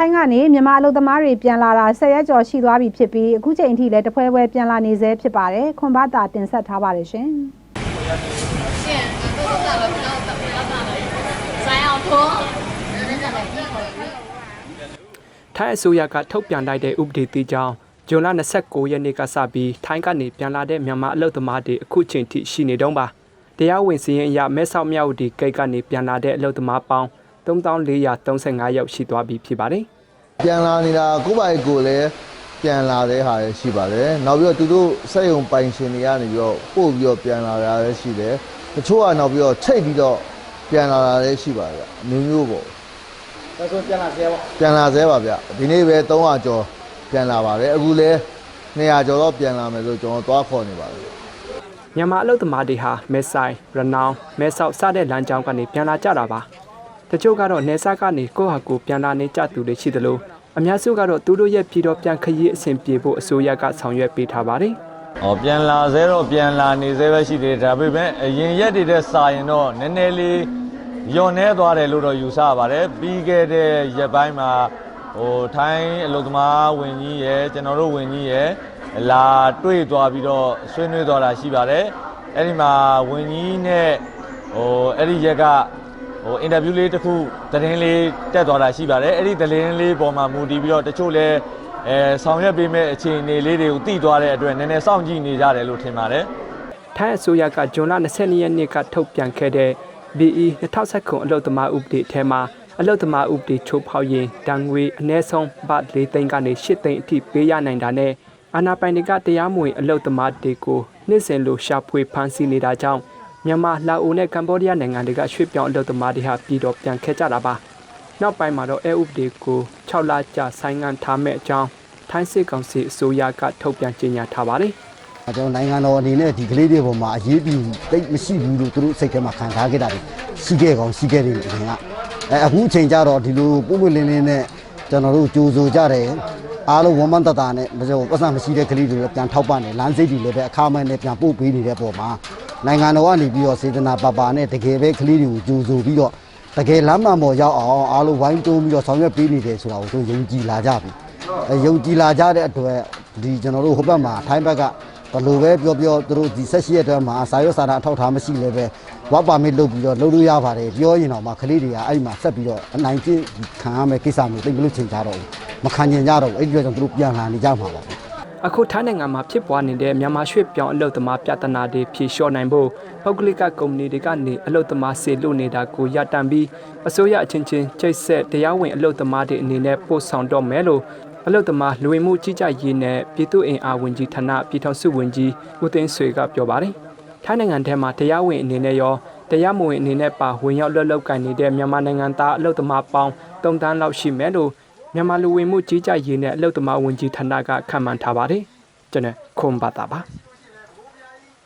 ထိုင်းကနေမြန်မာအလုပ်သမားတွေပြန်လာတာ၁၀ရက်ကျော်ရှိသွားပြီဖြစ်ပြီးအခုချိန်ထိလည်းတဖွဲဖွဲပြန်လာနေဆဲဖြစ်ပါတယ်ခွန်ဘာသာတင်ဆက်ထားပါတယ်ရှင်ထိုင်းအစိုးရကထုတ်ပြန်လိုက်တဲ့ဥပဒေတည်ကြောင်းဇွန်လ29ရက်နေ့ကစပြီးထိုင်းကနေပြန်လာတဲ့မြန်မာအလုပ်သမားတွေအခုချိန်ထိရှိနေတုန်းပါတရားဝင်စည်းရင်အရမဲဆောက်မြောက်ဒီကိတ်ကနေပြန်လာတဲ့အလုပ်သမားပေါင်း 3435ယောက်ရှိသွားပြီဖြစ်ပါတယ်ပြန်လာနေတာကိုယ့်ဘာကြီးကိုလည်းပြန်လာတဲ့ဟာလည်းရှိပါတယ်နောက်ပြီးတော့သူတို့စက်ရုံပိုင်ရှင်တွေကနေပြီးတော့ပို့ပြီးတော့ပြန်လာတာလည်းရှိတယ်တချို့ကနောက်ပြီးတော့ချိတ်ပြီးတော့ပြန်လာတာလည်းရှိပါတယ်အမျိုးမျိုးပေါ့ဒါဆိုပြန်လာဆဲပေါ့ပြန်လာသေးပါဗျဒီနေ့ပဲ300ကျော်ပြန်လာပါတယ်အခုလည်း200ကျော်တော့ပြန်လာမယ်လို့ကျွန်တော်သွားခေါ်နေပါတယ်မြန်မာအလုပ်သမားတွေဟာမဲဆိုင်ရနောင်းမဲဆောက်စတဲ့လမ်းကြောင်းကနေပြန်လာကြတာပါ တချို့ကတော့နေဆက်ကနေကိုယ့်ဟာကိုယ်ပြန်လာနေကြသူတွေရှိသလိုအများစုကတော့သူတို့ရဲ့ပြည်တော်ပြန်ခရီးအဆင်ပြေဖို့အစိုးရကဆောင်ရွက်ပေးထားပါတယ်။အော်ပြန်လာသေးတော့ပြန်လာနေသေးပဲရှိသေးတယ်ဒါပေမဲ့အရင်ရက်တွေတဲ့စာရင်တော့နည်းနည်းလေးညော့နေသွားတယ်လို့တော့ယူဆပါတယ်။ပြီးခဲ့တဲ့ရက်ပိုင်းမှာဟိုထိုင်းအလုပ်သမားဝင်ကြီးရယ်ကျွန်တော်တို့ဝင်ကြီးရယ်လာတွေ့သွားပြီးတော့ဆွေးနွေးသွားတာရှိပါတယ်။အဲ့ဒီမှာဝင်ကြီးနဲ့ဟိုအဲ့ဒီရက်က ဟိုအင်တာဗျူးလေးတစ်ခုသတင်းလေးတက်သွားတာရှိပါတယ်။အဲ့ဒီသတင်းလေးပေါ်မှာမူတည်ပြီးတော့တချို့လဲအဲဆောင်ရွက်ပေးမဲ့အခြေအနေလေးတွေကိုသိသွားတဲ့အတွက်နည်းနည်းစောင့်ကြည့်နေကြတယ်လို့ထင်ပါတယ်။ထိုင်းအစိုးရကဇွန်လ22ရက်နေ့ကထုတ်ပြန်ခဲ့တဲ့ BE 2019အလုပ်သမားဥပဒေထဲမှာအလုပ်သမားဥပဒေချိုးဖောက်ရင်တန်ငွေအနည်းဆုံးဘတ်၄သိန်းကနေ၈သိန်းအထိပေးရနိုင်တာနဲ့အာဏာပိုင်တွေကတရားမဝင်အလုပ်သမားတွေကိုနှစ်စဉ်လိုရှာဖွေဖမ်းဆီးနေတာကြောင့် မြန်မာလာအိုနဲ့ကမ္ဘောဒီးယားနိုင်ငံတွေကရွှေ့ပြောင်းအလုပ်သမားတွေဟာပြည်တော်ပြန်ခဲ့ကြတာပါနောက်ပိုင်းမှာတော့အဲဥပဒေကို6လကြာဆိုင်းငံ့ထားမဲ့အကြောင်းထိုင်းစစ်ကောင်စီအစိုးရကထုတ်ပြန်ကြေညာထားပါတယ်ကျွန်တော်နိုင်ငံတော်အနေနဲ့ဒီကလေးတွေပေါ်မှာအရေးပြတိတ်မရှိဘူးလို့သူတို့စိတ်ထဲမှာခံစားခဲ့တာတွေရှိခဲ့ကောင်ရှိခဲ့တယ်အရင်ကအဲအခုအချိန်ကျတော့ဒီလိုပုံပွင့်လင်းလင်းနဲ့ကျွန်တော်တို့ကြိုးစိုးကြတယ်အားလုံးဝမ်းမတတာနဲ့မပြောပတ်စံမရှိတဲ့ကလေးတွေလည်းပြန်ထောက်ပံ့တယ်လမ်းစိတ်တွေလည်းပဲအခါမှနဲ့ပြန်ပို့ပေးနေတဲ့ပုံမှာ နိုင်ငံတော်ကနေပြီးတော့စေတနာပပနဲ့တကယ်ပဲကလေးတွေကိုကြိုးစိုးပြီးတော့တကယ်လမ်းမှန်ပေါ်ရောက်အောင်အားလုံးဝိုင်းတိုးပြီးတော့ဆောင်ရွက်ပေးနေတယ်ဆိုတာကိုသူယုံကြည်လာကြပြီအဲယုံကြည်လာကြတဲ့အတွက်ဒီကျွန်တော်တို့ဟိုဘက်မှာထိုင်းဘက်ကဘယ်လိုပဲပြောပြောသူတို့ဒီဆက်ရှိရတဲ့မှာစာရွက်စာတမ်းအထောက်အထားမရှိလည်းပဲဝါပါမစ်လုပ်ပြီးတော့လုပ်လို့ရပါတယ်ပြောရင်တော့မှကလေးတွေကအဲ့ဒီမှာဆက်ပြီးတော့အနိုင်ကျင့်ခံရမယ်ကိစ္စမျိုးသိမလို့ချိန်ကြတော့ဘူးမခံကျင်ကြတော့ဘူးအဲ့ဒီကြောင့်သူတို့ပြန်လာနေကြမှာပါ အခုထိုင်းနိုင်ငံမှာဖြစ်ပွားနေတဲ့မြန်မာရွှေ့ပြောင်းအလုပ်သမားပြဿနာတွေဖြေလျှော့နိုင်ဖို့ပုဂ္ဂလိကကုမ္ပဏီတွေကနေအလုပ်သမားစေလွှတ်နေတာကိုရပ်တန့်ပြီးအစိုးရအချင်းချင်းချိတ်ဆက်တရားဝင်အလုပ်သမားတွေအနေနဲ့ပို့ဆောင်တော့မယ်လို့အလုပ်သမားလူဝင်မှုကြီးကြပ်ရေးနဲ့ပြည်သူ့အင်အားဝန်ကြီးဌာနပြည်ထောင်စုဝန်ကြီးဦးသိန်းဆွေကပြောပါတယ်။ထိုင်းနိုင်ငံထဲမှာတရားဝင်အနေနဲ့ရောတရားမဝင်အနေနဲ့ပါဝင်ရောက်လွတ်လောက်ကင်နေတဲ့မြန်မာနိုင်ငံသားအလုပ်သမားပေါင်း3တန်းလောက်ရှိမယ်လို့ မြန်မာလူဝင်မှုကြီးကြပ်ရေးနဲ့အလုပ်သမားဝန်ကြီးဌာနကခန့်မှန်းထားပါတယ်။ကျွန်တော်ခွန်ပါတာပါ။